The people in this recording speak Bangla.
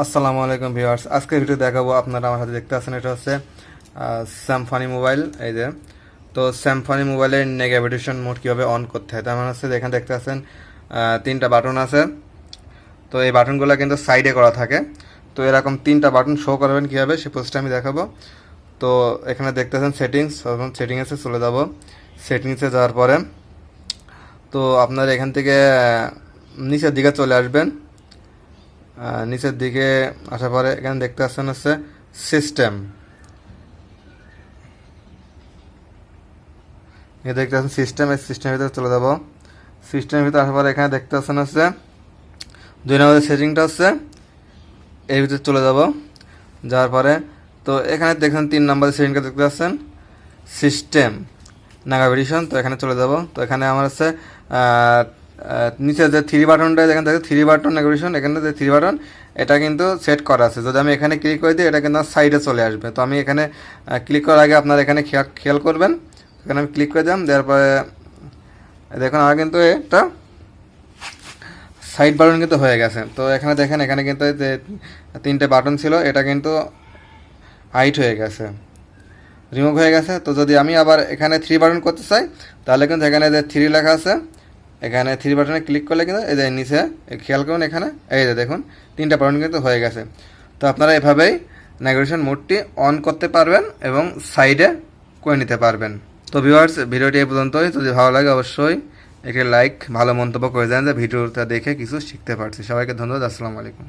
আসসালামু আলাইকুম ভিউয়ার্স। আজকে ভিডিও দেখাবো আপনারা আমার হাতে দেখতে পাচ্ছেন এটা হচ্ছে স্যামফানি মোবাইল এই যে। তো স্যামফানি মোবাইলের নেগেভিটেশন মোড কীভাবে অন করতে হয়? তার মানে হচ্ছে এখানে দেখতে আহ, তিনটা বাটন আছে। তো এই বাটনগুলো কিন্তু সাইডে করা থাকে। তো এরকম তিনটা বাটন শো করবেন কীভাবে সে পোস্টটা আমি দেখাবো। তো এখানে দেখতে আছেন সেটিংস সেটিংসে চলে যাব। সেটিংসে যাওয়ার পরে তো আপনার এখান থেকে নিচের দিকে চলে আসবেন। নিচের দিকে আসার পরে এখানে দেখতে পাচ্ছেন হচ্ছে সিস্টেম এ দেখতে পাচ্ছেন সিস্টেম এই সিস্টেমের ভিতরে চলে যাব। সিস্টেমের ভিতরে আসার পরে এখানে দেখতে পাচ্ছেন হচ্ছে দুই নম্বরের সেটিংটা হচ্ছে, এর ভিতরে চলে যাব। যাওয়ার পরে, তো এখানে দেখেন তিন নম্বরের সেটিংটা দেখতে পাচ্ছেন সিস্টেম নাগাভিডিশন তো এখানে চলে যাব। তো এখানে আমার হচ্ছে নিচে যে থ্রি বাটনটা এখানে থাকে থ্রি বাটন নাগাভিডিশন এখানে যে থ্রি বাটন এটা কিন্তু সেট করা আছে। যদি আমি এখানে ক্লিক করে দিই, এটা কিন্তু সাইডে চলে আসবে। তো আমি এখানে ক্লিক করার আগে আপনারা এখানে খেয়াল করবেন। এখানে আমি ক্লিক করে দিলাম, দেওয়ার পরে, দেখুন আমার কিন্তু এটা সাইড বাটন কিন্তু হয়ে গেছে। তো এখানে দেখেন, এখানে কিন্তু যে তিনটে বাটন ছিল, এটা কিন্তু হাইট হয়ে গেছে। রিমুভ হয়ে গেছে। তো যদি আমি আবার এখানে থ্রি বাটন করতে চাই, তাহলে কিন্তু এখানে যে থ্রি লেখা আছে এখানে থ্রি বাটনে ক্লিক করলে কিন্তু, এই যে নিচে খেয়াল করুন এখানে, এই যে দেখুন, তিনটা বাটন কিন্তু হয়ে গেছে। তো আপনারা এভাবেই নাইগ্রেশন মোডটি অন করতে পারবেন এবং সাইডে করে নিতে পারবেন। তো ভিউয়ার্স ভিডিওটি এই পর্যন্তই। যদি ভালো লাগে অবশ্যই একটি লাইক ভালো মন্তব্য করে দেন যে ভিডিওটা দেখে কিছু শিখতে পারছি। সবাইকে ধন্যবাদ, আসসালামু আলাইকুম।